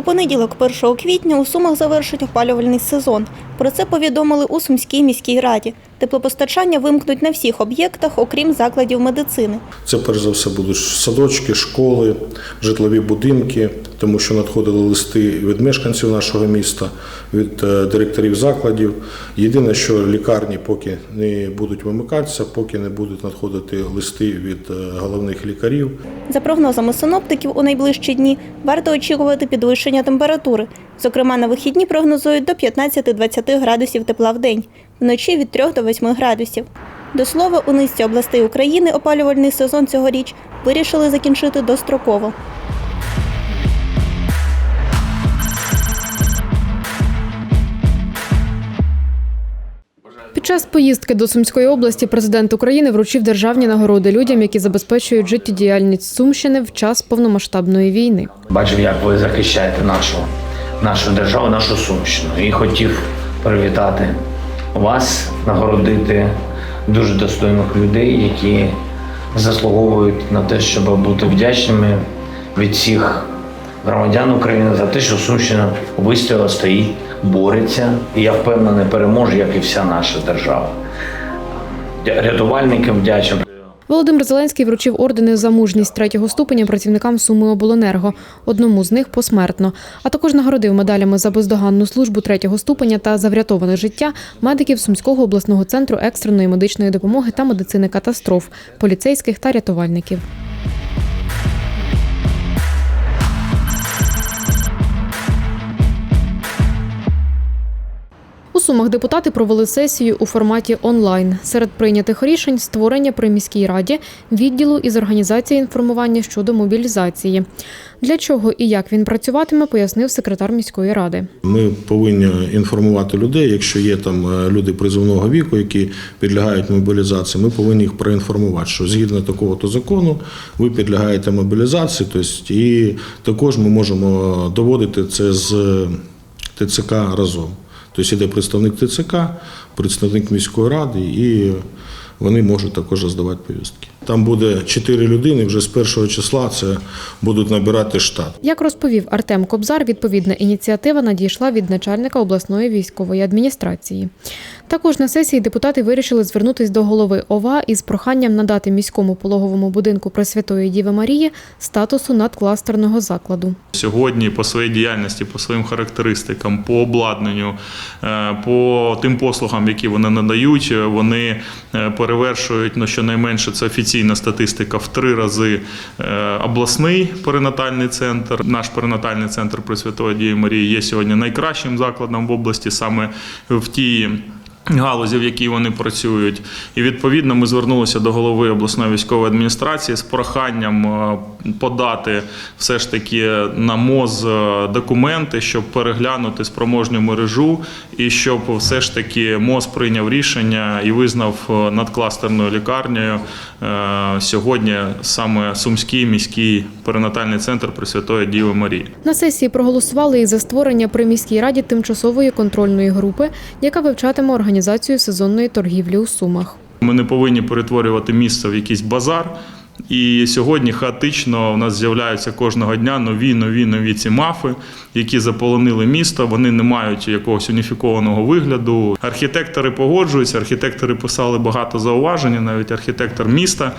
У понеділок, 1 квітня, у Сумах завершить опалювальний сезон. Про це повідомили у Сумській міській раді. Теплопостачання вимкнуть на всіх об'єктах, окрім закладів медицини. Це перш за все будуть садочки, школи, житлові будинки, тому що надходили листи від мешканців нашого міста, від е, директорів закладів. Єдине, що лікарні поки не будуть вимикатися, поки не будуть надходити листи від е, головних лікарів. За прогнозами синоптиків, у найближчі дні варто очікувати підвищення температури. Зокрема, на вихідні прогнозують до 15-20 градусів тепла в день, вночі від 3 до 8 градусів. До слова, у низці областей України опалювальний сезон цьогоріч вирішили закінчити достроково. Під час поїздки до Сумської області президент України вручив державні нагороди людям, які забезпечують життєдіяльність Сумщини в час повномасштабної війни. Бачив, як ви захищаєте нашу, нашу державу, нашу Сумщину. І хотів привітати вас, нагородити дуже достойних людей, які заслуговують на те, щоб бути вдячними від всіх громадян України за те, що Сумщина вистояла, стоїть, бореться. І я впевнений, переможе, як і вся наша держава. Рятувальникам вдячний. Володимир Зеленський вручив ордени за мужність третього ступеня працівникам Суми обленерго, одному з них посмертно, а також нагородив медалями за бездоганну службу третього ступеня та за врятоване життя медиків Сумського обласного центру екстреної медичної допомоги та медицини катастроф, поліцейських та рятувальників. Сумах депутати провели сесію у форматі онлайн. Серед прийнятих рішень створення при міській раді відділу із організації інформування щодо мобілізації. Для чого і як він працюватиме, пояснив секретар міської ради. Ми повинні інформувати людей, якщо є там е, люди призовного віку, які підлягають мобілізації. Ми повинні їх проінформувати, що згідно такого то закону ви підлягаєте мобілізації. Тобто, і також ми можемо доводити це з ТЦК разом. Тобто йде представник ТЦК, представник міської ради, і вони можуть також роздавати повістки. Там буде чотири людини. Вже з першого числа це будуть набирати штат. Як розповів Артем Кобзар, відповідна ініціатива надійшла від начальника обласної військової адміністрації. Також на сесії депутати вирішили звернутися до голови ОВА із проханням надати міському пологовому будинку Пресвятої Діви Марії статусу надкластерного закладу. Сьогодні по своїй діяльності, по своїм характеристикам, по обладнанню, е, по тим послугам, які вони надають, е, вони е, перевершують ну, щонайменше це офіційна статистика в три рази е, обласний перинатальний центр. Наш перинатальний центр Пресвятої Дії Марії є сьогодні найкращим закладом в області саме в тій. Галузі, в якій вони працюють, і відповідно ми звернулися до голови обласної військової адміністрації з проханням е, подати все ж таки на МОЗ е, документи, щоб переглянути спроможню мережу, і щоб все ж таки МОЗ прийняв рішення і визнав е, надкластерною лікарнею сьогодні саме Сумський міський перинатальний центр Пресвятої Діви Марії. На сесії проголосували і за створення при міській раді тимчасової контрольної групи, яка вивчатиме організацію сезонної торгівлі у Сумах. Ми не повинні перетворювати місце в якийсь базар. І сьогодні хаотично у нас з'являються кожного дня нові, нові, нові ці мафи, які заполонили місто. Вони не мають якогось уніфікованого вигляду. Архітектори погоджуються, архітектори писали багато зауважень, навіть архітектор міста.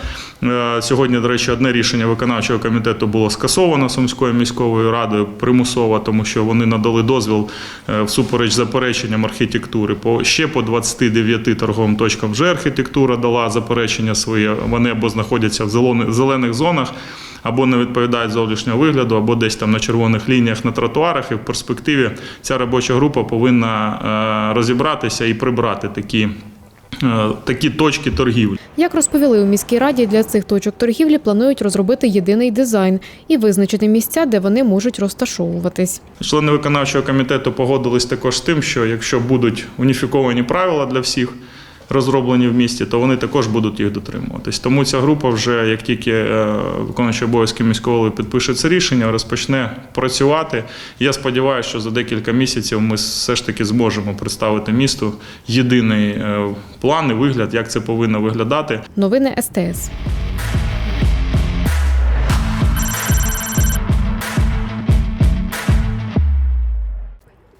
Е, Сьогодні, до речі, одне рішення виконавчого комітету було скасовано Сумською міською радою примусово, тому що вони надали дозвіл е, всупереч запереченням архітектури. По ще по 29 торговим точкам вже архітектура дала заперечення своє. Вони або знаходяться в зелених- зелених зонах. Або не відповідають зовнішнього вигляду, або десь там на червоних лініях на тротуарах. І в перспективі ця робоча група повинна е, розібратися і прибрати такі е, такі точки торгівлі. Як розповіли у міській раді, для цих точок торгівлі планують розробити єдиний дизайн і визначити місця, де вони можуть розташовуватись. Члени виконавчого комітету погодились також з тим, що якщо будуть уніфіковані правила для всіх розроблені в місті, то вони також будуть їх дотримуватись. Тому ця група вже, як тільки е, виконуючий обов'язки міського голови підпише це рішення, розпочне працювати. Я сподіваюся, що за декілька місяців ми все ж таки зможемо представити місту єдиний е, план і вигляд, як це повинно виглядати. Новини СТС.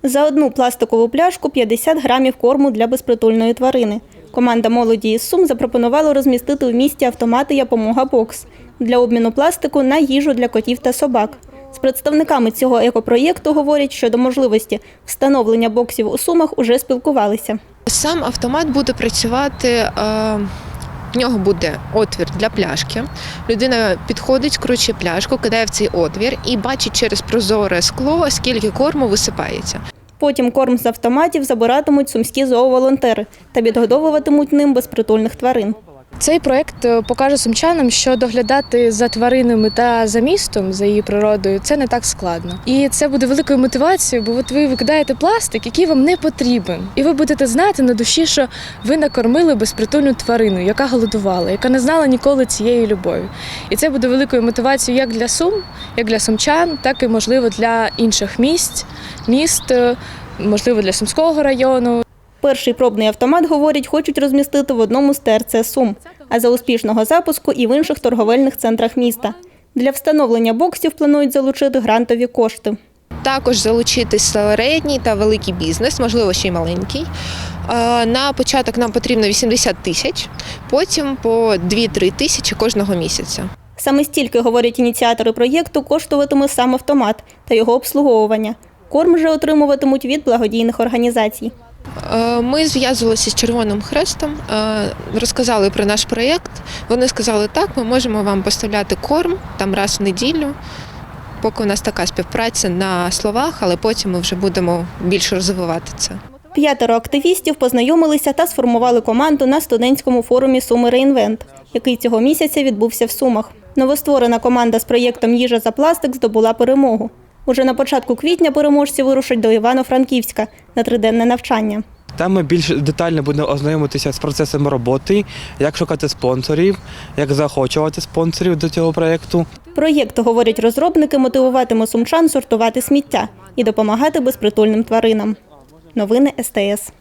За одну пластикову пляшку 50 грамів корму для безпритульної тварини. Команда молоді із Сум запропонувала розмістити у місті автомати «Япомога Бокс» для обміну пластику на їжу для котів та собак. З представниками цього екопроєкту говорять, що до можливості встановлення боксів у Сумах уже спілкувалися. Сам автомат буде працювати. е, В нього буде отвір для пляшки. Людина підходить, скручує пляшку, кидає в цей отвір і бачить через прозоре скло, скільки корму висипається. Потім корм з автоматів забиратимуть сумські зооволонтери та відгодовуватимуть ним безпритульних тварин. Цей проект е, покаже сумчанам, що доглядати за тваринами та за містом, за її природою, це не так складно. І це буде великою мотивацією, бо от ви викидаєте пластик, який вам не потрібен, і ви будете знати на душі, що ви накормили безпритульну тварину, яка голодувала, яка не знала ніколи цієї любові. І це буде великою мотивацією як для сум, як для сумчан, так і можливо для інших місць, міст, е, можливо, для сумського району. Перший пробний автомат, говорять, хочуть розмістити в одному з ТРЦ Сум, а за успішного запуску і в інших торговельних центрах міста. Для встановлення боксів планують залучити грантові кошти. Також залучити середній та великий бізнес, можливо, ще й маленький. Е, На початок нам потрібно 80 тисяч, потім по 2-3 тисячі кожного місяця. Саме стільки, говорять ініціатори проєкту, коштуватиме сам автомат та його обслуговування. Корм же отримуватимуть від благодійних організацій. Е, Ми зв'язувалися з Червоним Хрестом, е, розказали про наш проєкт. Вони сказали, так, ми можемо вам поставляти корм там раз в неділю. Поки у нас така співпраця на словах, але потім ми вже будемо більше розвивати це. П'ятеро активістів познайомилися та сформували команду на студентському форумі Суми Реінвент, який цього місяця відбувся в Сумах. Новостворена команда з проєктом Їжа за пластик здобула перемогу. Уже на початку квітня переможці вирушать до Івано-Франківська на триденне навчання. Там ми більш детально будемо ознайомитися з процесом роботи, як шукати спонсорів, як заохочувати спонсорів до цього проєкту. Проєкт, говорять розробники, мотивуватиме сумчан сортувати сміття і допомагати безпритульним тваринам. Новини СТС.